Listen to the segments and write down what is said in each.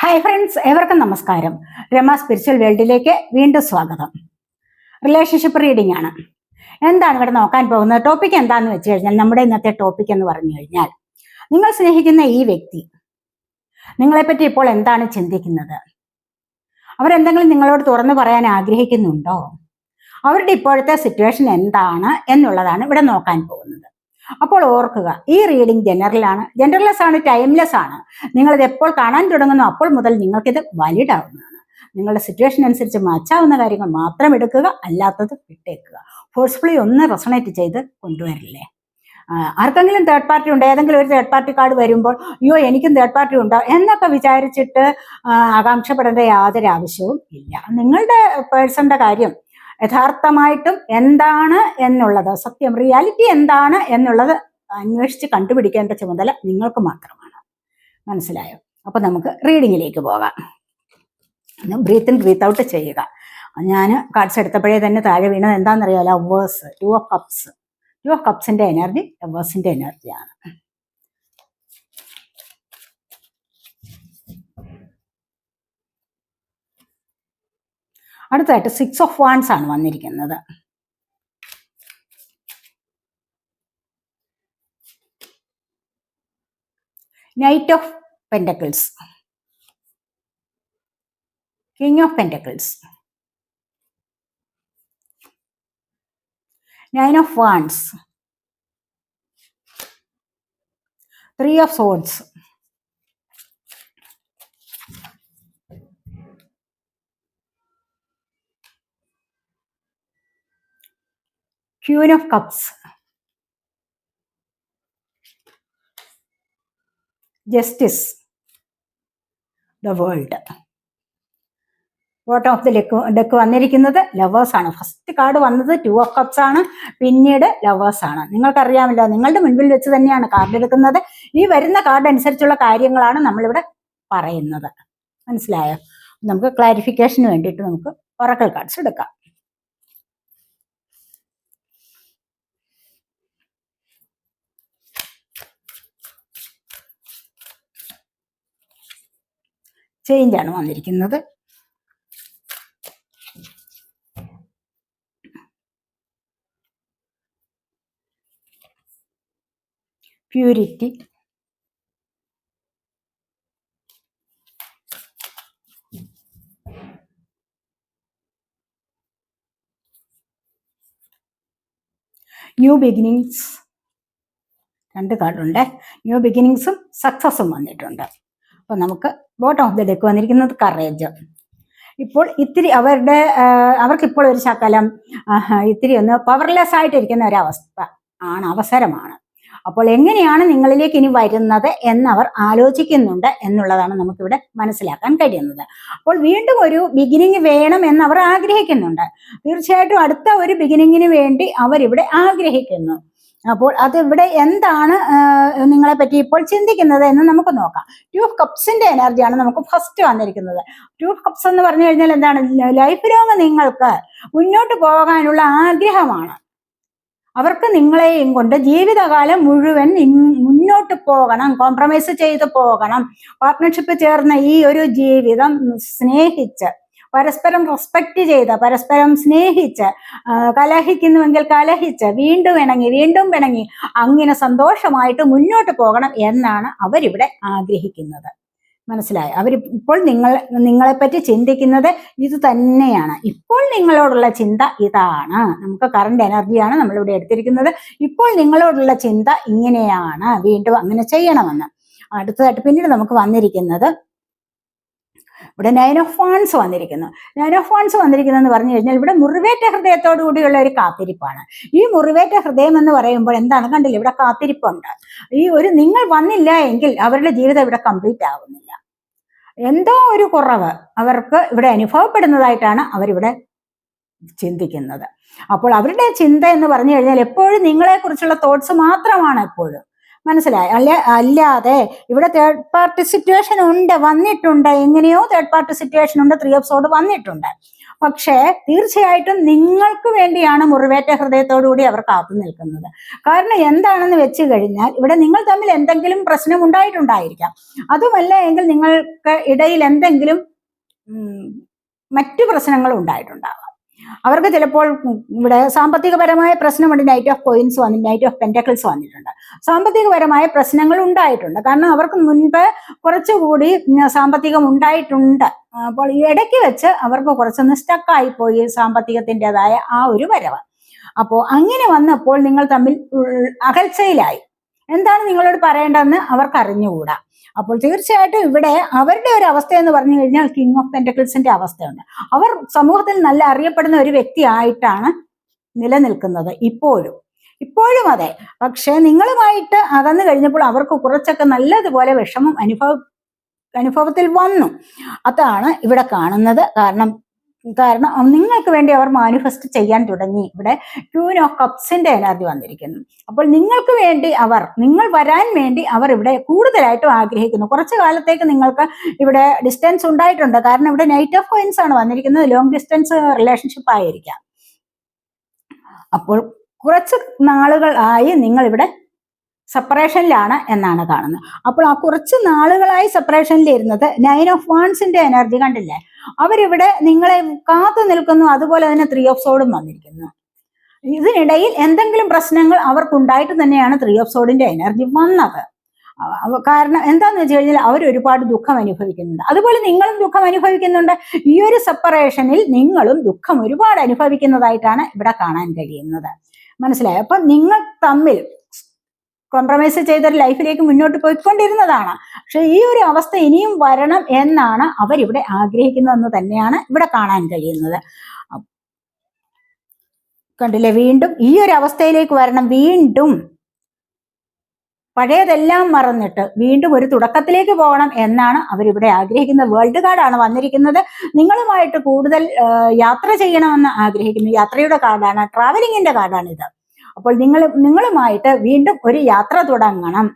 Hi friends ഏവർക്കും നമസ്കാരം. Rama spiritual വേൾഡിലേക്ക് വീണ്ടും സ്വാഗതം. റിലേഷൻഷിപ്പ് റീഡിംഗ് ആണ്. എന്താണ് ഇവിടെ നോക്കാൻ പോകുന്നത്? ടോപ്പിക് എന്താണെന്ന് വെച്ച് കഴിഞ്ഞാൽ നമ്മുടെ ഇന്നത്തെ ടോപ്പിക് എന്ന് പറഞ്ഞു കഴിഞ്ഞാൽ നിങ്ങൾ സ്നേഹിക്കുന്ന ഈ വ്യക്തി നിങ്ങളെപ്പറ്റി ഇപ്പോൾ എന്താണ് ചിന്തിക്കുന്നത്? അവരെന്തെങ്കിലും നിങ്ങളോട് തുറന്നു പറയാൻ ആഗ്രഹിക്കുന്നുണ്ടോ? അവരുടെ ഇപ്പോഴത്തെ സിറ്റുവേഷൻ എന്താണ് എന്നുള്ളതാണ് ഇവിടെ നോക്കാൻ പോകുന്നത്. അപ്പോൾ ഓർക്കുക ഈ റീഡിംഗ് ജനറൽ ആണ്. ജനറൽലെസ് ആണ് ടൈംലെസ് ആണ്. നിങ്ങളിത് എപ്പോൾ കാണാൻ തുടങ്ങുന്നു അപ്പോൾ മുതൽ നിങ്ങൾക്കിത് വാലിഡ് ആവുന്നതാണ് നിങ്ങളുടെ സിറ്റുവേഷൻ അനുസരിച്ച് മാച്ചാവുന്ന കാര്യങ്ങൾ മാത്രം എടുക്കുക അല്ലാത്തത് വിട്ടേക്കുക. ഫോഴ്സ്ഫുള്ളി ഒന്ന് റെസണേറ്റ് ചെയ്ത് കൊണ്ടുവരില്ലേ? ആർക്കെങ്കിലും തേർഡ് പാർട്ടി ഉണ്ട് ഏതെങ്കിലും ഒരു തേർഡ് പാർട്ടി കാർഡ് വരുമ്പോൾ അയ്യോ എനിക്കും തേർഡ് പാർട്ടി ഉണ്ടോ? എന്നൊക്കെ വിചാരിച്ചിട്ട് ആകാംക്ഷപ്പെടേണ്ട യാതൊരു ആവശ്യവും ഇല്ല. നിങ്ങളുടെ പേഴ്സന്റെ കാര്യം യഥാർത്ഥമായിട്ടും എന്താണ് എന്നുള്ളത് സത്യം റിയാലിറ്റി എന്താണ് എന്നുള്ളത് അന്വേഷിച്ച് കണ്ടുപിടിക്കേണ്ട ചുമതല നിങ്ങൾക്ക് മാത്രമാണ്. മനസ്സിലായോ? അപ്പൊ നമുക്ക് റീഡിങ്ങിലേക്ക് പോകാം. ബ്രീത്ത് ഇൻ ബ്രീത്ത് ഔട്ട് ചെയ്യുക. ഞാൻ കാർഡ്സ് എടുത്തപ്പോഴേ തന്നെ താഴെ വീണത് എന്താണെന്നറിയാമല്ലോ hours two of cups two of കപ്സിന്റെ energy ലവേഴ്സിന്റെ എനർജിയാണ് അടുത്തായിട്ട് സിക്സ് ഓഫ് വാൻസ് ആണ് വന്നിരിക്കുന്നത്. Knight of pentacles king of pentacles nine of wands three of swords queen of cups justice the world bottom of the deck deck വന്നിരിക്കുന്നത് lovers ആണ്. First card വന്നത് two of cups ആണ്. പിന്നീട് lovers ആണ്. നിങ്ങൾക്കറിയാമല്ലോ നിങ്ങളുടെ മുൻപിൽ വെച്ച് തന്നെയാണ് കാർഡ് എടുക്കുന്നത്. ഈ വരുന്ന കാർഡ് അനുസരിച്ചുള്ള കാര്യങ്ങളാണ് നമ്മളിവിടെ പറയുന്നത്. മനസ്സിലായോ? നമുക്ക് ക്ലാരിഫിക്കേഷന് വേണ്ടിയിട്ട് നമുക്ക് ഒറക്കൽ കാർഡ്സ് എടുക്കാം. ചേഞ്ച് ആണ് വന്നിരിക്കുന്നത്. പ്യൂരിറ്റി ന്യൂ ബിഗിനിങ്സ് രണ്ട് കാർഡുണ്ട് ന്യൂ ബിഗിനിങ്സും സക്സസും വന്നിട്ടുണ്ട്. അപ്പോൾ നമുക്ക് ബോട്ടം ഓഫ് ദി ഡെക്ക് വന്നിരിക്കുന്നത് കറേജ് ഇപ്പോൾ ഇത്തിരി അവരുടെ അവർക്ക് ഇപ്പോൾ ഒരു ശകലം ഇത്തിരി ഒന്ന് പവർലെസ് ആയിട്ടിരിക്കുന്ന ഒരവസ്ഥ ആണ് അവസരമാണ്. അപ്പോൾ എങ്ങനെയാണ് നിങ്ങളിലേക്ക് ഇനി വരുന്നത് എന്നവർ ആലോചിക്കുന്നുണ്ട് എന്നുള്ളതാണ് നമുക്കിവിടെ മനസ്സിലാക്കാൻ കഴിയുന്നത്. അപ്പോൾ വീണ്ടും ഒരു ബിഗിനിങ് വേണം എന്നവർ ആഗ്രഹിക്കുന്നുണ്ട്. തീർച്ചയായിട്ടും അടുത്ത ഒരു ബിഗിനിങ്ങിന് വേണ്ടി അവരിവിടെ ആഗ്രഹിക്കുന്നു. അപ്പോൾ അത് ഇവിടെ എന്താണ് നിങ്ങളെ പറ്റി ഇപ്പോൾ ചിന്തിക്കുന്നത് എന്ന് നമുക്ക് നോക്കാം. ടു ഓഫ് കപ്സിന്റെ എനർജിയാണ് നമുക്ക് ഫസ്റ്റ് വന്നിരിക്കുന്നത്. ടു ഓഫ് കപ്സ് എന്ന് പറഞ്ഞു കഴിഞ്ഞാൽ എന്താണ്? ലൈഫ് ലോങ് നിങ്ങൾക്ക് മുന്നോട്ട് പോകാനുള്ള ആഗ്രഹമാണ്. അവർക്ക് നിങ്ങളെയും കൊണ്ട് ജീവിതകാലം മുഴുവൻ മുന്നോട്ട് പോകണം കോംപ്രമൈസ് ചെയ്ത് പോകണം. പാർട്ട്ണർഷിപ്പ് ചേർന്ന ഈ ഒരു ജീവിതം സ്നേഹിച്ച് പരസ്പരം റെസ്പെക്ട് ചെയ്ത് പരസ്പരം സ്നേഹിച്ച് കലഹിക്കുന്നുവെങ്കിൽ കലഹിച്ച് വീണ്ടും ഇണങ്ങി വീണ്ടും പിണങ്ങി അങ്ങനെ സന്തോഷമായിട്ട് മുന്നോട്ട് പോകണം എന്നാണ് അവരിവിടെ ആഗ്രഹിക്കുന്നത്. മനസ്സിലായി? അവർ ഇപ്പോൾ നിങ്ങൾ നിങ്ങളെപ്പറ്റി ചിന്തിക്കുന്നത് ഇത് തന്നെയാണ്. ഇപ്പോൾ നിങ്ങളോടുള്ള ചിന്ത ഇതാണ്. നമുക്ക് കറണ്ട് എനർജിയാണ് നമ്മളിവിടെ എടുത്തിരിക്കുന്നത്. ഇപ്പോൾ നിങ്ങളോടുള്ള ചിന്ത ഇങ്ങനെയാണ്. വീണ്ടും അങ്ങനെ ചെയ്യണമെന്ന്. അടുത്തതായിട്ട് പിന്നീട് നമുക്ക് വന്നിരിക്കുന്നത് ഇവിടെ നയൻ ഓഫ് വാൺസ് വന്നിരിക്കുന്നു. നയൻ ഓഫ് വാൺസ് വന്നിരിക്കുന്നു എന്ന് പറഞ്ഞു കഴിഞ്ഞാൽ ഇവിടെ മുറിവേറ്റ ഹൃദയത്തോടു കൂടിയുള്ള ഒരു കാത്തിരിപ്പാണ്. ഈ മുറിവേറ്റ ഹൃദയം എന്ന് പറയുമ്പോൾ എന്താണ്? കണ്ടില്ല ഇവിടെ കാത്തിരിപ്പുണ്ട്. ഈ ഒരു നിങ്ങൾ വന്നില്ല എങ്കിൽ അവരുടെ ജീവിതം ഇവിടെ കംപ്ലീറ്റ് ആവുന്നില്ല. എന്തോ ഒരു കുറവ് അവർക്ക് ഇവിടെ അനുഭവപ്പെടുന്നതായിട്ടാണ് അവരിവിടെ ചിന്തിക്കുന്നത്. അപ്പോൾ അവരുടെ ചിന്ത എന്ന് പറഞ്ഞു കഴിഞ്ഞാൽ എപ്പോഴും നിങ്ങളെക്കുറിച്ചുള്ള തോട്ട്സ് മാത്രമാണ് എപ്പോഴും. മനസ്സിലായി? അല്ല അല്ലാതെ ഇവിടെ തേർഡ് പാർട്ടി സിറ്റുവേഷൻ ഉണ്ട് വന്നിട്ടുണ്ട്. എങ്ങനെയോ തേർഡ് പാർട്ടി സിറ്റുവേഷൻ ഉണ്ട് ത്രീ എപ്പിസോഡ് വന്നിട്ടുണ്ട്. പക്ഷേ തീർച്ചയായിട്ടും നിങ്ങൾക്ക് വേണ്ടിയാണ് മുറിവേറ്റ ഹൃദയത്തോടുകൂടി അവർ കാത്തു നിൽക്കുന്നത്. കാരണം എന്താണെന്ന് വെച്ച് കഴിഞ്ഞാൽ ഇവിടെ നിങ്ങൾ തമ്മിൽ എന്തെങ്കിലും പ്രശ്നം ഉണ്ടായിട്ടുണ്ടായിരിക്കാം. അതുമല്ല എങ്കിൽ നിങ്ങൾക്ക് ഇടയിൽ എന്തെങ്കിലും മറ്റു പ്രശ്നങ്ങൾ ഉണ്ടായിട്ടുണ്ടാവാം. അവർക്ക് ചിലപ്പോൾ ഇവിടെ സാമ്പത്തികപരമായ പ്രശ്നമുണ്ട്. നൈറ്റ് ഓഫ് കോയിൻസ് വന്നി നൈറ്റ് ഓഫ് പെന്റക്കിൾസ് വന്നിട്ടുണ്ട്. സാമ്പത്തികപരമായ പ്രശ്നങ്ങൾ ഉണ്ടായിട്ടുണ്ട്. കാരണം അവർക്ക് മുൻപ് കുറച്ചുകൂടി സാമ്പത്തികം ഉണ്ടായിട്ടുണ്ട്. അപ്പോൾ ഈ ഇടയ്ക്ക് വെച്ച് അവർക്ക് കുറച്ചൊന്ന് സ്റ്റക്കായി പോയി സാമ്പത്തികത്തിന്റെതായ ആ ഒരു വരവ്. അപ്പോൾ അങ്ങനെ വന്നപ്പോൾ നിങ്ങൾ തമ്മിൽ അകൽച്ചയിലായി. എന്താണ് നിങ്ങളോട് പറയേണ്ടതെന്ന് അവർക്ക് അറിഞ്ഞുകൂടാ അപ്പോൾ തീർച്ചയായിട്ടും ഇവിടെ അവരുടെ ഒരു അവസ്ഥ എന്ന് പറഞ്ഞു കഴിഞ്ഞാൽ കിങ് ഓഫ് പെന്റക്കിൾസിന്റെ അവസ്ഥയുണ്ട് അവർ സമൂഹത്തിൽ നല്ല അറിയപ്പെടുന്ന ഒരു വ്യക്തിയായിട്ടാണ് നിലനിൽക്കുന്നത് ഇപ്പോഴും. ഇപ്പോഴും അതെ. പക്ഷെ നിങ്ങളുമായിട്ട് അകന്നു കഴിഞ്ഞപ്പോൾ അവർക്ക് കുറച്ചൊക്കെ നല്ലതുപോലെ വിഷമം അനുഭവ അനുഭവത്തിൽ വന്നു. അതാണ് ഇവിടെ കാണുന്നത്. കാരണം കാരണം നിങ്ങൾക്ക് വേണ്ടി അവർ മാനിഫെസ്റ്റ് ചെയ്യാൻ തുടങ്ങി. ഇവിടെ ക്യൂൻ ഓഫ് കപ്സിന്റെ എനർജി വന്നിരിക്കുന്നു. അപ്പോൾ നിങ്ങൾക്ക് വേണ്ടി അവർ നിങ്ങൾ വരാൻ വേണ്ടി അവർ ഇവിടെ കൂടുതലായിട്ടും ആഗ്രഹിക്കുന്നു. കുറച്ച് കാലത്തേക്ക് നിങ്ങൾക്ക് ഇവിടെ ഡിസ്റ്റൻസ് ഉണ്ടായിട്ടുണ്ട്. കാരണം ഇവിടെ നൈറ്റ് ഓഫ് കോയിൻസ് ആണ് വന്നിരിക്കുന്നത്. ലോങ് ഡിസ്റ്റൻസ് റിലേഷൻഷിപ്പ് ആയിരിക്കാം. അപ്പോൾ കുറച്ച് നാളുകൾ ആയി നിങ്ങൾ ഇവിടെ സെപ്പറേഷനിലാണ് എന്നാണ് കാണുന്നത്. അപ്പോൾ ആ കുറച്ച് നാളുകളായി സെപ്പറേഷനിൽ ഇരുന്നത് നയൻ ഓഫ് വാൺസിന്റെ എനർജി കണ്ടില്ലേ? അവരിവിടെ നിങ്ങളെ കാത്തു നിൽക്കുന്നു. അതുപോലെ തന്നെ ത്രീ ഓഫ് സോഡും വന്നിരിക്കുന്നു. ഇതിനിടയിൽ എന്തെങ്കിലും പ്രശ്നങ്ങൾ അവർക്കുണ്ടായിട്ട് തന്നെയാണ് ത്രീ ഓഫ് സോഡിന്റെ എനർജി വന്നത്. കാരണം എന്താന്ന് വെച്ച് കഴിഞ്ഞാൽ അവർ ഒരുപാട് ദുഃഖം അനുഭവിക്കുന്നുണ്ട്. അതുപോലെ നിങ്ങളും ദുഃഖം അനുഭവിക്കുന്നുണ്ട്. ഈ ഒരു സെപ്പറേഷനിൽ നിങ്ങളും ദുഃഖം ഒരുപാട് അനുഭവിക്കുന്നതായിട്ടാണ് ഇവിടെ കാണാൻ കഴിയുന്നത്. മനസ്സിലായോ? അപ്പൊ നിങ്ങൾ തമ്മിൽ കോംപ്രമൈസ് ചെയ്തൊരു ലൈഫിലേക്ക് മുന്നോട്ട് പോയിക്കൊണ്ടിരുന്നതാണ്. പക്ഷെ ഈ ഒരു അവസ്ഥ ഇനിയും വരണം എന്നാണ് അവരിവിടെ ആഗ്രഹിക്കുന്നതെന്ന് തന്നെയാണ് ഇവിടെ കാണാൻ കഴിയുന്നത്. കണ്ടില്ലേ? വീണ്ടും ഈ ഒരു അവസ്ഥയിലേക്ക് വരണം. വീണ്ടും പഴയതെല്ലാം മറന്നിട്ട് വീണ്ടും ഒരു തുടക്കത്തിലേക്ക് പോകണം എന്നാണ് അവരിവിടെ ആഗ്രഹിക്കുന്നത് വേൾഡ് കാർഡാണ് വന്നിരിക്കുന്നത്. നിങ്ങളുമായിട്ട് കൂടുതൽ യാത്ര ചെയ്യണമെന്ന് ആഗ്രഹിക്കുന്നു. യാത്രയുടെ കാർഡാണ് ട്രാവലിങ്ങിന്റെ കാർഡാണ് ഇത് അപ്പോൾ നിങ്ങൾ നിങ്ങളുമായിട്ട് വീണ്ടും ഒരു യാത്ര തുടങ്ങണം.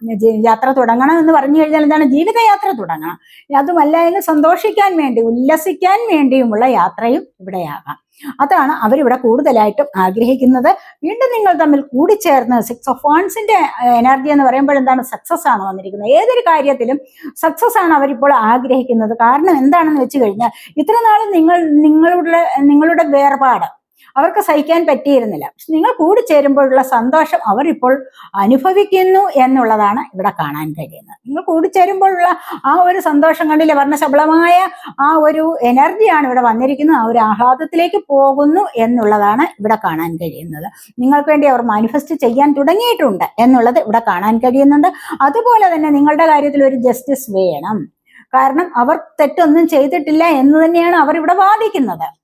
യാത്ര തുടങ്ങണം എന്ന് പറഞ്ഞു കഴിഞ്ഞാൽ എന്താണ്? ജീവിതയാത്ര തുടങ്ങണം. അതുമല്ല എങ്കിൽ സന്തോഷിക്കാൻ വേണ്ടി ഉല്ലസിക്കാൻ വേണ്ടിയുമുള്ള യാത്രയും ഇവിടെയാകാം. അതാണ് അവരിവിടെ കൂടുതലായിട്ടും ആഗ്രഹിക്കുന്നത്. വീണ്ടും നിങ്ങൾ തമ്മിൽ കൂടിച്ചേർന്ന് സിക്സ് ഓഫ് വാൺസിന്റെ എനർജി എന്ന് പറയുമ്പോൾ എന്താണ്? സക്സസ് ആണ് വന്നിരിക്കുന്നത്. ഏതൊരു കാര്യത്തിലും സക്സസ് ആണ് അവരിപ്പോൾ ആഗ്രഹിക്കുന്നത്. കാരണം എന്താണെന്ന് വെച്ച് കഴിഞ്ഞാൽ ഇത്ര നാളും നിങ്ങൾ നിങ്ങളുടെ നിങ്ങളുടെ വേർപാട് അവർക്ക് സഹിക്കാൻ പറ്റിയിരുന്നില്ല. പക്ഷെ നിങ്ങൾ കൂടിച്ചേരുമ്പോഴുള്ള സന്തോഷം അവരിപ്പോൾ അനുഭവിക്കുന്നു എന്നുള്ളതാണ് ഇവിടെ കാണാൻ കഴിയുന്നത്. നിങ്ങൾ കൂടിച്ചേരുമ്പോഴുള്ള ആ ഒരു സന്തോഷം കണ്ടില്ല? വർണശബളമായ ആ ഒരു എനർജിയാണ് ഇവിടെ വന്നിരിക്കുന്നത്. ആ ഒരു ആഹ്ലാദത്തിലേക്ക് പോകുന്നു എന്നുള്ളതാണ് ഇവിടെ കാണാൻ കഴിയുന്നത്. നിങ്ങൾക്ക് വേണ്ടി അവർ മാനിഫെസ്റ്റ് ചെയ്യാൻ തുടങ്ങിയിട്ടുണ്ട് എന്നുള്ളത് ഇവിടെ കാണാൻ കഴിയുന്നുണ്ട്. അതുപോലെ തന്നെ നിങ്ങളുടെ കാര്യത്തിൽ ഒരു ജസ്റ്റിസ് വേണം. കാരണം അവർ തെറ്റൊന്നും ചെയ്തിട്ടില്ല എന്ന് തന്നെയാണ് അവർ ഇവിടെ വാദിക്കുന്നത്.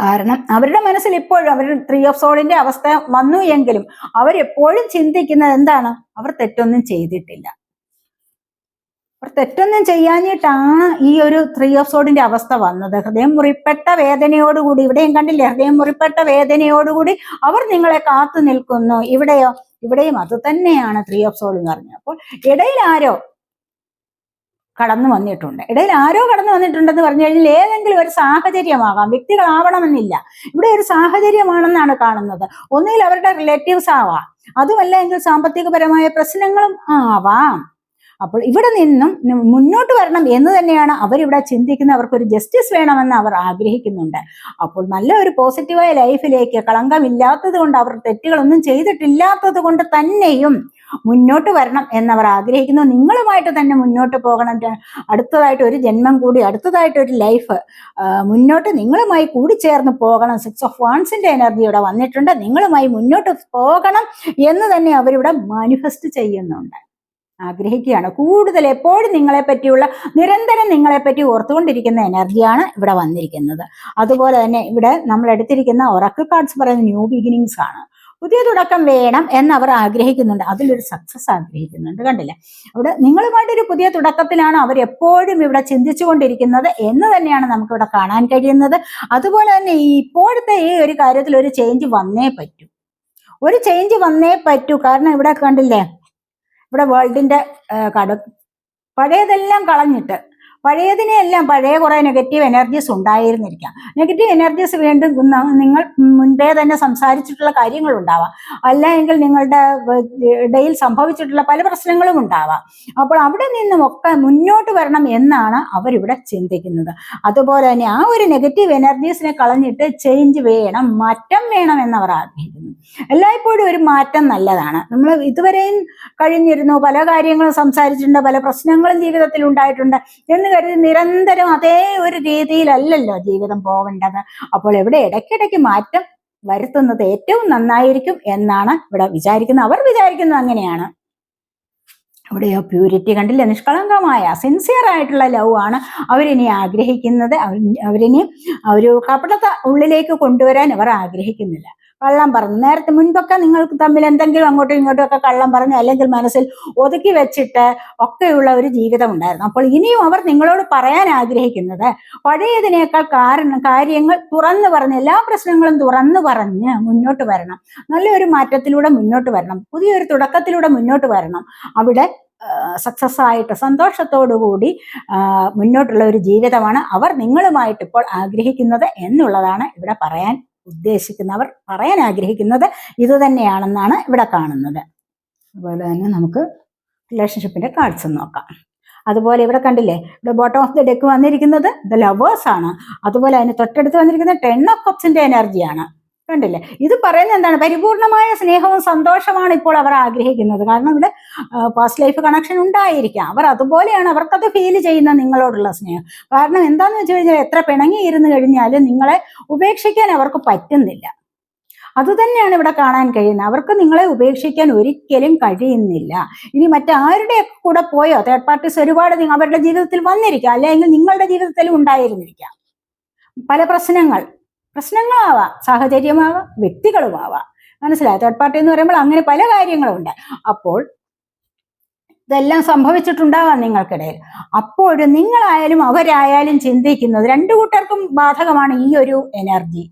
കാരണം അവരുടെ മനസ്സിൽ ഇപ്പോഴും അവർ ത്രീ ഓഫ് സോളിന്റെ അവസ്ഥ വന്നു എങ്കിലും അവരെപ്പോഴും ചിന്തിക്കുന്നത് എന്താണ്? അവർ തെറ്റൊന്നും ചെയ്തിട്ടില്ല. അവർ തെറ്റൊന്നും ചെയ്യാഞ്ഞിട്ടാണ് ഈ ഒരു ത്രീ ഓഫ് സോഡിന്റെ അവസ്ഥ വന്നത്. ഹൃദയം മുറിപ്പെട്ട വേദനയോടുകൂടി ഇവിടെയും കണ്ടില്ലേ ഹൃദയം മുറിപ്പെട്ട വേദനയോടുകൂടി അവർ നിങ്ങളെ കാത്തു നിൽക്കുന്നു. ഇവിടെയോ? ഇവിടെയും അത് തന്നെയാണ് ത്രീ ഓഫ് സോൾ എന്ന് പറഞ്ഞത്. അപ്പോൾ ഇടയിൽ ആരോ കടന്നു വന്നിട്ടുണ്ട്. ഇടയിൽ ആരോ കടന്നു വന്നിട്ടുണ്ടെന്ന് പറഞ്ഞു കഴിഞ്ഞാൽ ഏതെങ്കിലും ഒരു സാഹചര്യമാകാം. വ്യക്തികളാവണമെന്നില്ല. ഇവിടെ ഒരു സാഹചര്യമാണെന്നാണ് കാണുന്നത്. ഒന്നുകിൽ അവരുടെ റിലേറ്റീവ്സ് ആവാം. അതുമല്ല എങ്കിൽ സാമ്പത്തികപരമായ പ്രശ്നങ്ങളും ആവാം. അപ്പോൾ ഇവിടെ നിന്നും മുന്നോട്ട് വരണം എന്ന് തന്നെയാണ് അവരിവിടെ ചിന്തിക്കുന്നത് അവർക്കൊരു ജസ്റ്റിസ് വേണമെന്ന് അവർ ആഗ്രഹിക്കുന്നുണ്ട്. അപ്പോൾ നല്ല ഒരു പോസിറ്റീവായ ലൈഫിലേക്ക് കളങ്കമില്ലാത്തത് കൊണ്ട് അവർ തെറ്റുകളൊന്നും ചെയ്തിട്ടില്ലാത്തത് കൊണ്ട് തന്നെയും മുന്നോട്ട് വരണം എന്നവർ ആഗ്രഹിക്കുന്നു. നിങ്ങളുമായിട്ട് തന്നെ മുന്നോട്ട് പോകണം. അടുത്തതായിട്ട് ഒരു ജന്മം കൂടി അടുത്തതായിട്ട് ഒരു ലൈഫ് മുന്നോട്ട് നിങ്ങളുമായി കൂടിച്ചേർന്ന് പോകണം. സിക്സ് ഓഫ് വാൺസിന്റെ എനർജി ഇവിടെ വന്നിട്ടുണ്ട്. നിങ്ങളുമായി മുന്നോട്ട് പോകണം എന്ന് തന്നെ അവരിവിടെ മാനിഫെസ്റ്റ് ചെയ്യുന്നുണ്ട്. ആഗ്രഹിക്കുകയാണ്. കൂടുതൽ എപ്പോഴും നിങ്ങളെ പറ്റിയുള്ള നിരന്തരം നിങ്ങളെ പറ്റി ഓർത്തുകൊണ്ടിരിക്കുന്ന എനർജിയാണ് ഇവിടെ വന്നിരിക്കുന്നത്. അതുപോലെ തന്നെ ഇവിടെ നമ്മൾ എടുത്തിരിക്കുന്ന ഒറക്കിൾ കാർഡ്സ് പറയുന്ന ന്യൂ ബിഗിനിങ്സ് ആണ്. പുതിയ തുടക്കം വേണം എന്ന് അവർ ആഗ്രഹിക്കുന്നുണ്ട്. അതിലൊരു സക്സസ് ആഗ്രഹിക്കുന്നുണ്ട്. കണ്ടില്ലേ? അവിടെ നിങ്ങളുമായിട്ടൊരു പുതിയ തുടക്കത്തിലാണ് അവർ എപ്പോഴും ഇവിടെ ചിന്തിച്ചുകൊണ്ടിരിക്കുന്നത് എന്ന് തന്നെയാണ് നമുക്കിവിടെ കാണാൻ കഴിയുന്നത്. അതുപോലെ തന്നെ ഈ ഇപ്പോഴത്തെ ഈ ഒരു കാര്യത്തിൽ ഒരു ചേഞ്ച് വന്നേ പറ്റൂ. ഒരു ചേഞ്ച് വന്നേ പറ്റൂ. കാരണം ഇവിടെ കണ്ടില്ലേ? ഇവിടെ വേൾഡിന്റെ കട പഴയതെല്ലാം കളഞ്ഞിട്ട് പഴയതിനെല്ലാം പഴയ കുറെ നെഗറ്റീവ് എനർജീസ് ഉണ്ടായിരുന്നിരിക്കാം. നെഗറ്റീവ് എനർജീസ് വീണ്ടും നിങ്ങൾ മുൻപേ തന്നെ സംസാരിച്ചിട്ടുള്ള കാര്യങ്ങൾ ഉണ്ടാവാം അല്ലെങ്കിൽ നിങ്ങളുടെ ഇടയിൽ സംഭവിച്ചിട്ടുള്ള പല പ്രശ്നങ്ങളും ഉണ്ടാവാം. അപ്പോൾ അവിടെ നിന്നുമൊക്കെ മുന്നോട്ട് വരണം എന്നാണ് അവരിവിടെ ചിന്തിക്കുന്നത്. അതുപോലെ തന്നെ ആ ഒരു നെഗറ്റീവ് എനർജീസിനെ കളഞ്ഞിട്ട് ചേഞ്ച് വേണം മാറ്റം വേണം എന്നവർ ആഗ്രഹിക്കുന്നു. എല്ലായ്പ്പോഴും ഒരു മാറ്റം നല്ലതാണ്. നമ്മൾ ഇതുവരെയും കഴിഞ്ഞിരുന്നു പല കാര്യങ്ങളും സംസാരിച്ചിട്ടുണ്ട് പല പ്രശ്നങ്ങളും ജീവിതത്തിൽ ഉണ്ടായിട്ടുണ്ട് എന്ന് കരുതി നിരന്തരം അതേ ഒരു രീതിയിലല്ലല്ലോ ജീവിതം പോവേണ്ടത്. അപ്പോൾ ഇവിടെ ഇടയ്ക്കിടയ്ക്ക് മാറ്റം വരുത്തുന്നത് ഏറ്റവും നന്നായിരിക്കും എന്നാണ് ഇവിടെ വിചാരിക്കുന്നത് അവർ വിചാരിക്കുന്നത് അങ്ങനെയാണ്. അവിടെയോ പ്യൂരിറ്റി കണ്ടില്ല? നിഷ്കളങ്കമായ സിൻസിയർ ആയിട്ടുള്ള ലവ് ആണ് അവരിനി ആഗ്രഹിക്കുന്നത്. അവരിനി ഒരു കപടത ഉള്ളിലേക്ക് കൊണ്ടുവരാൻ അവർ ആഗ്രഹിക്കുന്നില്ല. കള്ളം പറഞ്ഞു. നേരത്തെ മുൻപൊക്കെ നിങ്ങൾക്ക് തമ്മിൽ എന്തെങ്കിലും അങ്ങോട്ടും ഇങ്ങോട്ടും ഒക്കെ കള്ളം പറഞ്ഞു അല്ലെങ്കിൽ മനസ്സിൽ ഒതുക്കി വെച്ചിട്ട് ഒക്കെയുള്ള ഒരു ജീവിതം ഉണ്ടായിരുന്നു. അപ്പോൾ ഇനിയും അവർ നിങ്ങളോട് പറയാൻ ആഗ്രഹിക്കുന്നത് പഴയതിനേക്കാൾ കാരണം കാര്യങ്ങൾ തുറന്നു പറഞ്ഞ് എല്ലാ പ്രശ്നങ്ങളും തുറന്നു പറഞ്ഞ് മുന്നോട്ട് വരണം. നല്ലൊരു മാറ്റത്തിലൂടെ മുന്നോട്ട് വരണം. പുതിയൊരു തുടക്കത്തിലൂടെ മുന്നോട്ട് വരണം. അവിടെ സക്സസ് ആയിട്ട് സന്തോഷത്തോടു കൂടി ആ, മുന്നോട്ടുള്ള ഒരു ജീവിതമാണ് അവർ നിങ്ങളുമായിട്ട് ഇപ്പോൾ ആഗ്രഹിക്കുന്നത് എന്നുള്ളതാണ് ഇവിടെ പറയാൻ ഉദ്ദേശിക്കുന്നവർ പറയാൻ ആഗ്രഹിക്കുന്നത് ഇതുതന്നെയാണെന്നാണ് ഇവിടെ കാണുന്നത്. അതുപോലെ തന്നെ നമുക്ക് റിലേഷൻഷിപ്പിന്റെ കാർഡ്സ് നോക്കാം. അതുപോലെ ഇവിടെ കണ്ടില്ലേ ഇവിടെ ബോട്ടം ഓഫ് ദി ഡെക്ക് വന്നിരിക്കുന്നത് ദ ലവേഴ്സ് ആണ്. അതുപോലെ അതിന് തൊട്ടടുത്ത് വന്നിരിക്കുന്നത് ടെൻ ഓഫ് കപ്സിന്റെ എനർജിയാണ് കണ്ടില്ലേ? ഇത് പറയുന്നത് എന്താണ്? പരിപൂർണമായ സ്നേഹവും സന്തോഷമാണ് ഇപ്പോൾ അവർ ആഗ്രഹിക്കുന്നത്. കാരണം ഇവിടെ പാസ്റ്റ് ലൈഫ് കണക്ഷൻ ഉണ്ടായിരിക്കാം. അവർ അതുപോലെയാണ് അവർക്കത് ഫീൽ ചെയ്യുന്ന നിങ്ങളോടുള്ള സ്നേഹം. കാരണം എന്താന്ന് വെച്ച് കഴിഞ്ഞാൽ എത്ര പിണങ്ങി ഇരുന്നു കഴിഞ്ഞാലും നിങ്ങളെ ഉപേക്ഷിക്കാൻ അവർക്ക് പറ്റുന്നില്ല. അതുതന്നെയാണ് ഇവിടെ കാണാൻ കഴിയുന്നത്. അവർക്ക് നിങ്ങളെ ഉപേക്ഷിക്കാൻ ഒരിക്കലും കഴിയുന്നില്ല. ഇനി മറ്റാരുടെ കൂടെ പോയോ? തേർഡ് പാർട്ടീസ് ഒരുപാട് അവരുടെ ജീവിതത്തിൽ വന്നിരിക്കാം. അല്ലെങ്കിൽ നിങ്ങളുടെ ജീവിതത്തിലും ഉണ്ടായിരുന്നിരിക്കാം. പല പ്രശ്നങ്ങൾ. പ്രശ്നങ്ങളാവാം സാഹചര്യമാവാം വ്യക്തികളുമാവാം. മനസ്സിലായോ? തേർഡ് പാർട്ടി എന്ന് പറയുമ്പോൾ അങ്ങനെ പല കാര്യങ്ങളുണ്ട്. അപ്പോൾ ഇതെല്ലാം സംഭവിച്ചിട്ടുണ്ടാവാം നിങ്ങൾക്കിടയിൽ. അപ്പോഴും നിങ്ങളായാലും അവരായാലും ചിന്തിക്കുന്നത് രണ്ടു കൂട്ടർക്കും ബാധകമാണ് ഈ ഒരു എനർജി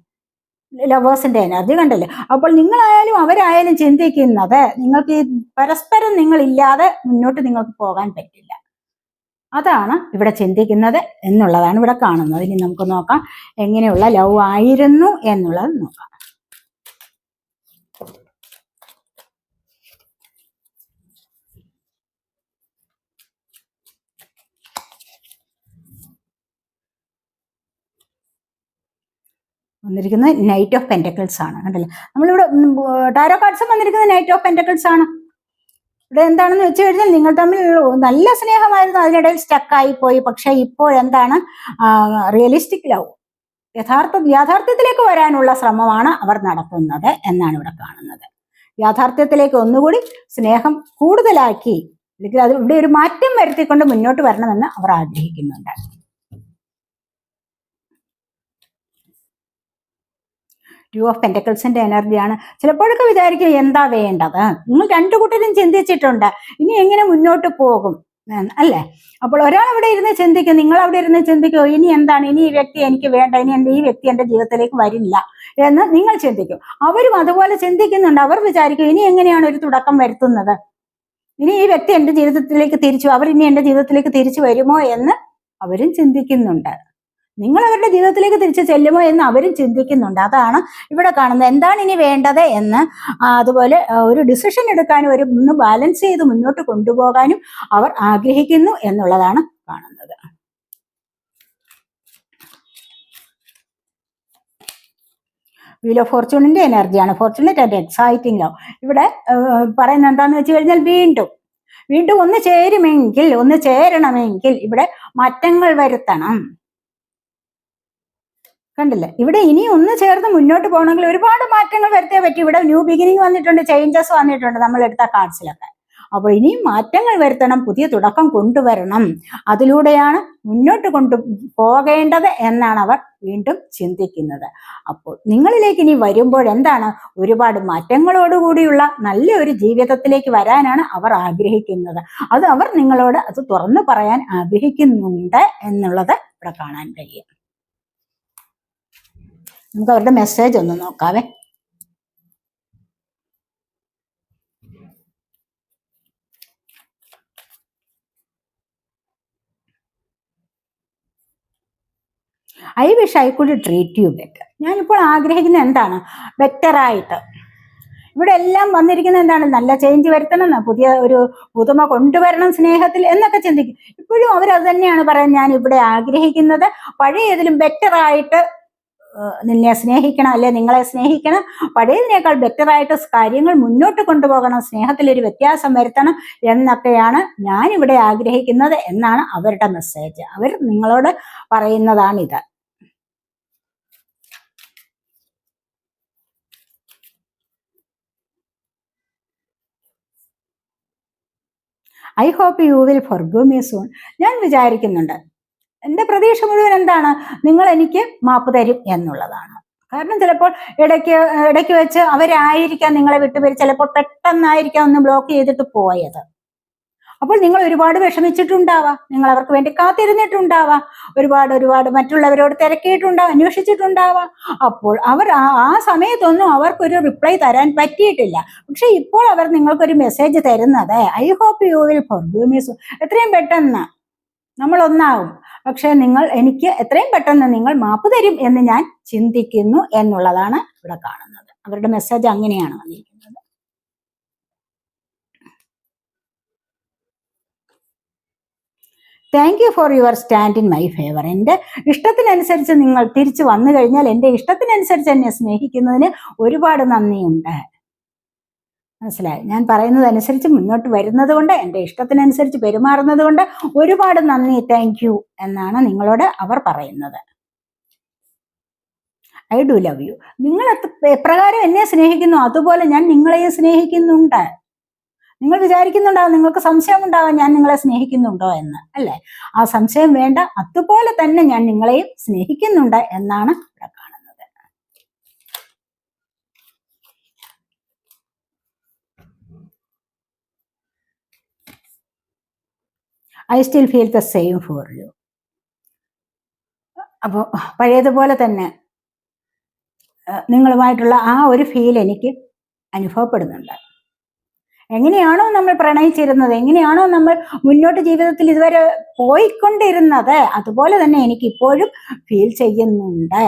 ലവേഴ്സിന്റെ എനർജി കണ്ടല്ലേ? അപ്പോൾ നിങ്ങളായാലും അവരായാലും ചിന്തിക്കുന്നത് നിങ്ങൾക്ക് പരസ്പരം നിങ്ങളില്ലാതെ മുന്നോട്ട് നിങ്ങൾക്ക് പോകാൻ പറ്റില്ല. അതാണ് ഇവിടെ ചിന്തിക്കുന്നത് എന്നുള്ളതാണ് ഇവിടെ കാണുന്നത്. ഇനി നമുക്ക് നോക്കാം എങ്ങനെയുള്ള ലവ് ആയിരുന്നു എന്നുള്ളത് നോക്കാം. വന്നിരിക്കുന്നത് നൈറ്റ് ഓഫ് പെന്റക്കിൾസ് ആണ് കണ്ടല്ലേ? നമ്മളിവിടെ ടാരോ കാർഡ്സും വന്നിരിക്കുന്നത് നൈറ്റ് ഓഫ് പെന്റക്കിൾസ് ആണ്. ഇവിടെ എന്താണെന്ന് വെച്ച് കഴിഞ്ഞാൽ നിങ്ങൾ തമ്മിൽ നല്ല സ്നേഹമായിരുന്നു അതിനിടയിൽ സ്റ്റക്കായി പോയി പക്ഷെ ഇപ്പോൾ എന്താണ്? റിയലിസ്റ്റിക് ലവ് യഥാർത്ഥ യാഥാർത്ഥ്യത്തിലേക്ക് വരാനുള്ള ശ്രമമാണ് അവർ നടത്തുന്നത് എന്നാണ് ഇവിടെ കാണുന്നത്. യാഥാർത്ഥ്യത്തിലേക്ക് ഒന്നുകൂടി സ്നേഹം കൂടുതലാക്കി അല്ലെങ്കിൽ അത് ഇവിടെ ഒരു മാറ്റം വരുത്തിക്കൊണ്ട് മുന്നോട്ട് വരണമെന്ന് അവർ ആഗ്രഹിക്കുന്നുണ്ട്. ടു ഓഫ് പെന്റക്കിൾസിന്റെ എനർജിയാണ് ചിലപ്പോഴൊക്കെ വിചാരിക്കും എന്താ വേണ്ടത്? നിങ്ങൾ രണ്ടു കൂട്ടരും ചിന്തിച്ചിട്ടുണ്ട്. ഇനി എങ്ങനെ മുന്നോട്ട് പോകും? അല്ലേ? അപ്പോൾ ഒരാൾ അവിടെ ഇരുന്ന് ചിന്തിക്കും നിങ്ങൾ അവിടെ ഇരുന്ന് ചിന്തിക്കോ ഇനി എന്താണ്? ഇനി ഈ വ്യക്തി എനിക്ക് വേണ്ട ഇനി എന്റെ ഈ വ്യക്തി എന്റെ ജീവിതത്തിലേക്ക് വരില്ല. എന്ന് നിങ്ങൾ ചിന്തിക്കും. അവരും അതുപോലെ ചിന്തിക്കുന്നുണ്ട്. അവർ വിചാരിക്കും ഇനി എങ്ങനെയാണ് ഒരു തുടക്കം വരുത്തുന്നത്? ഇനി ഈ വ്യക്തി എന്റെ ജീവിതത്തിലേക്ക് തിരിച്ചു അവർ ഇനി എന്റെ ജീവിതത്തിലേക്ക് തിരിച്ചു വരുമോ? എന്ന് അവരും ചിന്തിക്കുന്നുണ്ട്. നിങ്ങൾ അവരുടെ ജീവിതത്തിലേക്ക് തിരിച്ചു ചെല്ലുമോ എന്ന് അവരും ചിന്തിക്കുന്നുണ്ട്. അതാണ് ഇവിടെ കാണുന്നത്. എന്താണ് ഇനി വേണ്ടത് എന്ന് അതുപോലെ ഒരു ഡിസിഷൻ എടുക്കാനും ഒരു ഒന്ന് ബാലൻസ് ചെയ്ത് മുന്നോട്ട് കൊണ്ടുപോകാനും അവർ ആഗ്രഹിക്കുന്നു എന്നുള്ളതാണ് കാണുന്നത്. വീൽ ഓഫ് ഫോർച്യൂണിന്റെ എനർജിയാണ്. ഫോർച്യൂണറ്റ് ആൻഡ് എക്സൈറ്റിംഗ് ലവ് ഇവിടെ പറയുന്ന പറയുന്നത് എന്താണെന്ന് വെച്ച് കഴിഞ്ഞാൽ വീണ്ടും വീണ്ടും ഒന്ന് ചേരുമെങ്കിൽ ഒന്ന് ചേരണമെങ്കിൽ ഇവിടെ മാറ്റങ്ങൾ വരുത്തണം. കണ്ടില്ലേ? ഇവിടെ ഇനി ഒന്ന് ചേർന്ന് മുന്നോട്ട് പോകണമെങ്കിൽ ഒരുപാട് മാറ്റങ്ങൾ വരുത്തേ പറ്റി. ഇവിടെ ന്യൂ ബിഗിനിങ് വന്നിട്ടുണ്ട് ചേഞ്ചസ് വന്നിട്ടുണ്ട് നമ്മൾ എടുത്ത കാർഡ്സിലൊക്കെ അപ്പോൾ ഇനിയും മാറ്റങ്ങൾ വരുത്തണം പുതിയ തുടക്കം കൊണ്ടുവരണം. അതിലൂടെയാണ് മുന്നോട്ട് കൊണ്ടു പോകേണ്ടത് എന്നാണ് അവർ വീണ്ടും ചിന്തിക്കുന്നത്. അപ്പോൾ നിങ്ങളിലേക്ക് ഇനി വരുമ്പോൾ എന്താണ്? ഒരുപാട് മാറ്റങ്ങളോടുകൂടിയുള്ള നല്ല ഒരു ജീവിതത്തിലേക്ക് വരാനാണ് അവർ ആഗ്രഹിക്കുന്നത്. അത് അവർ നിങ്ങളോട് അത് തുറന്നു പറയാൻ ആഗ്രഹിക്കുന്നുണ്ട് എന്നുള്ളത് ഇവിടെ കാണാൻ കഴിയും. നമുക്ക് അവരുടെ മെസ്സേജ് ഒന്ന് നോക്കാവേ. I wish I could treat you better ഞാനിപ്പോൾ ആഗ്രഹിക്കുന്നത് എന്താണ്? ബെറ്ററായിട്ട് ഇവിടെ എല്ലാം വന്നിരിക്കുന്നത് എന്താണ്? നല്ല ചേഞ്ച് വരുത്തണം പുതിയ ഒരു പുതുമ കൊണ്ടുവരണം സ്നേഹത്തിൽ എന്നൊക്കെ ചിന്തിക്കും. ഇപ്പോഴും അവർ അത് തന്നെയാണ് പറയാൻ ഞാൻ ഇവിടെ ആഗ്രഹിക്കുന്നത്. പഴയതിലും ബെറ്ററായിട്ട് നിന്നെ സ്നേഹിക്കണം അല്ലെ നിങ്ങളെ സ്നേഹിക്കണം. പഴയതിനേക്കാൾ ബെറ്ററായിട്ട് കാര്യങ്ങൾ മുന്നോട്ട് കൊണ്ടുപോകണം. സ്നേഹത്തിൽ ഒരു വ്യത്യാസം വരുത്തണം എന്നൊക്കെയാണ് ഞാനിവിടെ ആഗ്രഹിക്കുന്നത് എന്നാണ് അവരുടെ മെസ്സേജ് അവർ നിങ്ങളോട് പറയുന്നതാണിത്. I hope you will forgive me soon ഞാൻ വിചാരിക്കുന്നുണ്ട് എന്റെ പ്രതീക്ഷ മുഴുവൻ എന്താണ്? നിങ്ങൾ എനിക്ക് മാപ്പ് തരും എന്നുള്ളതാണ്. കാരണം ചിലപ്പോൾ ഇടയ്ക്ക് ഇടയ്ക്ക് വെച്ച് അവരായിരിക്കാം നിങ്ങളെ വിട്ടുപോയി ചിലപ്പോൾ പെട്ടെന്നായിരിക്കാം ഒന്ന് ബ്ലോക്ക് ചെയ്തിട്ട് പോയത്. അപ്പോൾ നിങ്ങൾ ഒരുപാട് വിഷമിച്ചിട്ടുണ്ടാവാം. നിങ്ങൾ അവർക്ക് വേണ്ടി കാത്തിരുന്നിട്ടുണ്ടാവാം. ഒരുപാട് ഒരുപാട് മറ്റുള്ളവരോട് തിരക്കിയിട്ടുണ്ടാവാം അന്വേഷിച്ചിട്ടുണ്ടാവാം. അപ്പോൾ അവർ ആ സമയത്തൊന്നും അവർക്കൊരു റിപ്ലൈ തരാൻ പറ്റിയിട്ടില്ല. പക്ഷെ ഇപ്പോൾ അവർ നിങ്ങൾക്കൊരു മെസ്സേജ് തരുന്നത്. I hope you will for miss എത്രയും പെട്ടെന്ന്. നമ്മൾ ഒന്നാകും പക്ഷെ നിങ്ങൾ എനിക്ക് എത്രയും പെട്ടെന്ന് നിങ്ങൾ മാപ്പ് തരും എന്ന് ഞാൻ ചിന്തിക്കുന്നു എന്നുള്ളതാണ് ഇവിടെ കാണുന്നത്. അവരുടെ മെസ്സേജ് അങ്ങനെയാണ് വന്നിരിക്കുന്നത്. Thank you for your stand in my favour എന്റെ ഇഷ്ടത്തിനനുസരിച്ച് നിങ്ങൾ തിരിച്ചു വന്നു കഴിഞ്ഞാൽ എന്റെ ഇഷ്ടത്തിനനുസരിച്ച് എന്നെ സ്നേഹിക്കുന്നതിന് ഒരുപാട് നന്ദിയുണ്ട്. മനസ്സിലായി. ഞാൻ പറയുന്നത് അനുസരിച്ച് മുന്നോട്ട് വരുന്നത് കൊണ്ട് എന്റെ ഇഷ്ടത്തിനനുസരിച്ച് പെരുമാറുന്നത് കൊണ്ട് ഒരുപാട് നന്ദി. താങ്ക് യു എന്നാണ് നിങ്ങളോട് അവർ പറയുന്നത്. ഐ ഡു ലവ് യു നിങ്ങൾ എപ്രകാരം എന്നെ സ്നേഹിക്കുന്നു? അതുപോലെ ഞാൻ നിങ്ങളെയും സ്നേഹിക്കുന്നുണ്ട്. നിങ്ങൾ വിചാരിക്കുന്നുണ്ടാവും നിങ്ങൾക്ക് സംശയം ഉണ്ടാവാം ഞാൻ നിങ്ങളെ സ്നേഹിക്കുന്നുണ്ടോ എന്ന് അല്ലേ? ആ സംശയം വേണ്ട. അതുപോലെ തന്നെ ഞാൻ നിങ്ങളെയും സ്നേഹിക്കുന്നുണ്ട് എന്നാണ് ഇവിടെ കാണുന്നത് I still feel the same for you അപ്പോൾ പഴയതുപോലെ തന്നെ നിങ്ങളുമായിട്ടുള്ള ആ ഒരു ഫീൽ എനിക്ക് അനുഭവപ്പെടുന്നുണ്ട്. എങ്ങനെയാണോ നമ്മൾ പ്രണയിച്ചിരുന്നത് എങ്ങനെയാണോ നമ്മൾ മുന്നോട്ട് ജീവിതത്തിൽ ഇതുവരെ പോയിക്കൊണ്ടിരുന്നത് അതുപോലെ തന്നെ എനിക്ക് ഇപ്പോഴും ഫീൽ ചെയ്യുന്നുണ്ട്.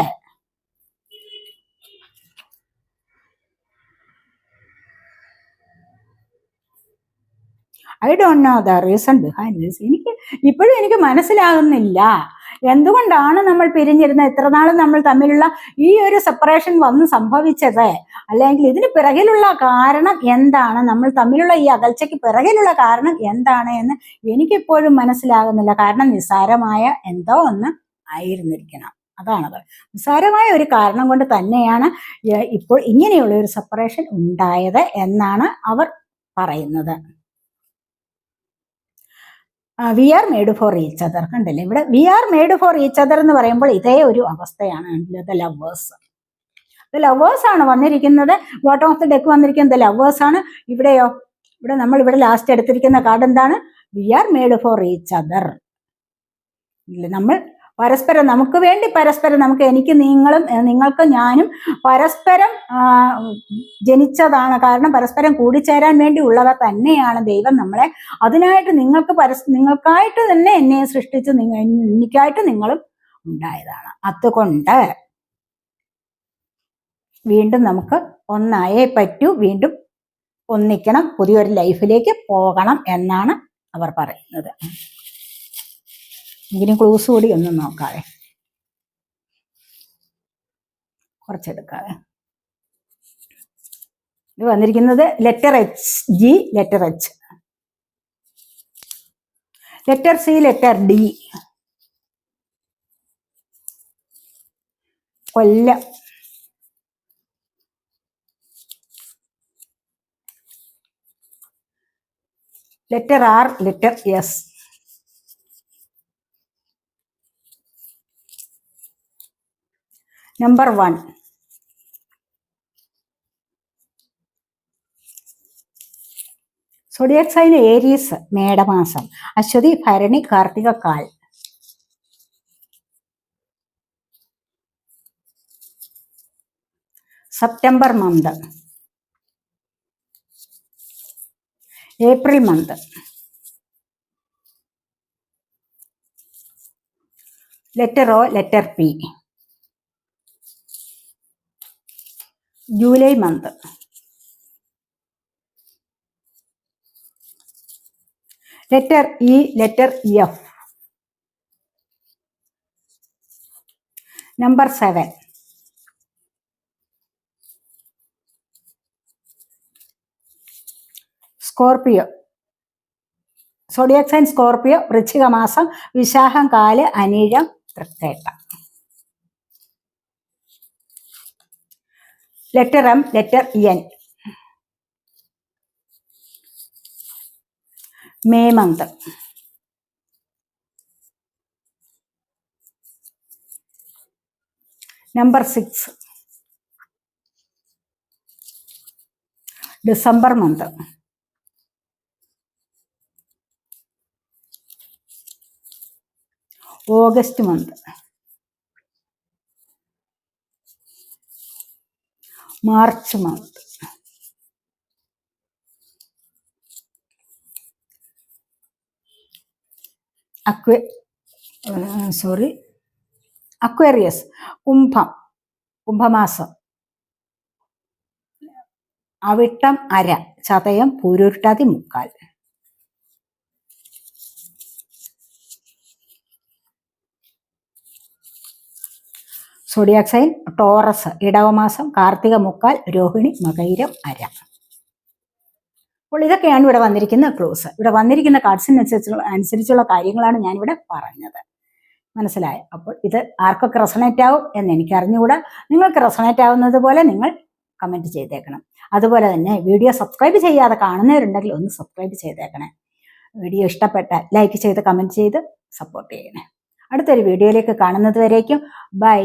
I don't know the reason behind this എനിക്ക് ഇപ്പോഴും എനിക്ക് മനസ്സിലാകുന്നില്ല. എന്തുകൊണ്ടാണ് നമ്മൾ പിരിഞ്ഞിരുന്നത്? എത്ര നാളും നമ്മൾ തമ്മിലുള്ള ഈ ഒരു സെപ്പറേഷൻ വന്ന് സംഭവിച്ചത്? അല്ലെങ്കിൽ ഇതിന് പിറകിലുള്ള കാരണം എന്താണ്? നമ്മൾ തമ്മിലുള്ള ഈ അകൽച്ചയ്ക്ക് പിറകിലുള്ള കാരണം എന്താണ് എന്ന് എനിക്കിപ്പോഴും മനസ്സിലാകുന്നില്ല. കാരണം നിസ്സാരമായ എന്തോ ഒന്ന് ആയിരുന്നിരിക്കണം. അതാണത് നിസ്സാരമായ ഒരു കാരണം കൊണ്ട് തന്നെയാണ് ഇപ്പോൾ ഇങ്ങനെയുള്ള ഒരു സെപ്പറേഷൻ ഉണ്ടായത് എന്നാണ് അവർ പറയുന്നത്. We are made for each other കണ്ടല്ലേ? ഇവിടെ we are made for each other എന്ന് പറയുമ്പോൾ ഇതേ ഒരു അവസ്ഥയാണ് ദ ലവേഴ്സ് ദ ലവേഴ്സ് ആണ് വന്നിരിക്കുന്നത്. ബോട്ടം ഓഫ് ദ ഡെക്ക് വന്നിരിക്കുന്നത്? ദ ലവേഴ്സ് ആണ്. ഇവിടെയോ? ഇവിടെ നമ്മൾ ഇവിടെ ലാസ്റ്റ് എടുത്തിരിക്കുന്ന കാർഡ് എന്താണ്? We are made for each other നമ്മൾ പരസ്പരം നമുക്ക് വേണ്ടി പരസ്പരം നമുക്ക് എനിക്ക് നിങ്ങളും നിങ്ങൾക്ക് ഞാനും പരസ്പരം ജനിച്ചതാണ്. കാരണം പരസ്പരം കൂടിച്ചേരാൻ വേണ്ടി ഉള്ളവ തന്നെയാണ് ദൈവം നമ്മളെ. അതിനായിട്ട് നിങ്ങൾക്ക് പരസ് നിങ്ങൾക്കായിട്ട് തന്നെ എന്നെ സൃഷ്ടിച്ച് എനിക്കായിട്ട് നിങ്ങളും ഉണ്ടായതാണ്. അതുകൊണ്ട് വീണ്ടും നമുക്ക് ഒന്നായേ പറ്റൂ. വീണ്ടും ഒന്നിക്കണം. പുതിയൊരു ലൈഫിലേക്ക് പോകണം എന്നാണ് അവർ പറയുന്നത്. എങ്കിലും ക്ലൂസ് കൂടി ഒന്ന് നോക്കാതെ കുറച്ചെടുക്കാതെ ഇത് വന്നിരിക്കുന്നത് letter H G letter H letter C letter D കൊല്ല. Letter R letter S number one zodiac sign Aries മേടമാസം Ashwathi Bharani Karthika കാൽ. September month April month letter O letter P July month. Letter E letter F. Number seven. Scorpio. Zodiac sign Scorpio വൃശ്ചിക മാസം വിശാഖം കാൽ അനീഴം തൃക്കേട്ട. Letter M letter N May month number six December month August month March month aqua sorry Aquarius കുംഭം കുംഭമാസം. അവിട്ടം അര ചതയം പൂരുരുട്ടാതി മുക്കാൽ. Zodiac sign Taurus ഇടവമാസം കാർത്തിക മുക്കാൽ രോഹിണി മകൈരം അര. അപ്പോൾ ഇതൊക്കെയാണ് ഇവിടെ വന്നിരിക്കുന്ന ക്ലോസ് ഇവിടെ വന്നിരിക്കുന്ന കാർഡ്സിനനുസരിച്ചുള്ള അനുസരിച്ചുള്ള കാര്യങ്ങളാണ് ഞാനിവിടെ പറഞ്ഞത്. മനസ്സിലായോ? അപ്പോൾ ഇത് ആർക്കൊക്കെ റെസണേറ്റ് ആവും എന്ന് എനിക്ക് അറിഞ്ഞുകൂടാ നിങ്ങൾക്ക് റെസണേറ്റ് ആവുന്നത് പോലെ നിങ്ങൾ കമന്റ് ചെയ്തേക്കണം. അതുപോലെ തന്നെ വീഡിയോ സബ്സ്ക്രൈബ് ചെയ്യാതെ കാണുന്നവരുണ്ടെങ്കിൽ ഒന്ന് സബ്സ്ക്രൈബ് ചെയ്തേക്കണേ. വീഡിയോ ഇഷ്ടപ്പെട്ട ലൈക്ക് ചെയ്ത് കമന്റ് ചെയ്ത് സപ്പോർട്ട് ചെയ്യണേ. അടുത്തൊരു വീഡിയോയിലേക്ക് കാണുന്നത് വരേക്കും. ബൈ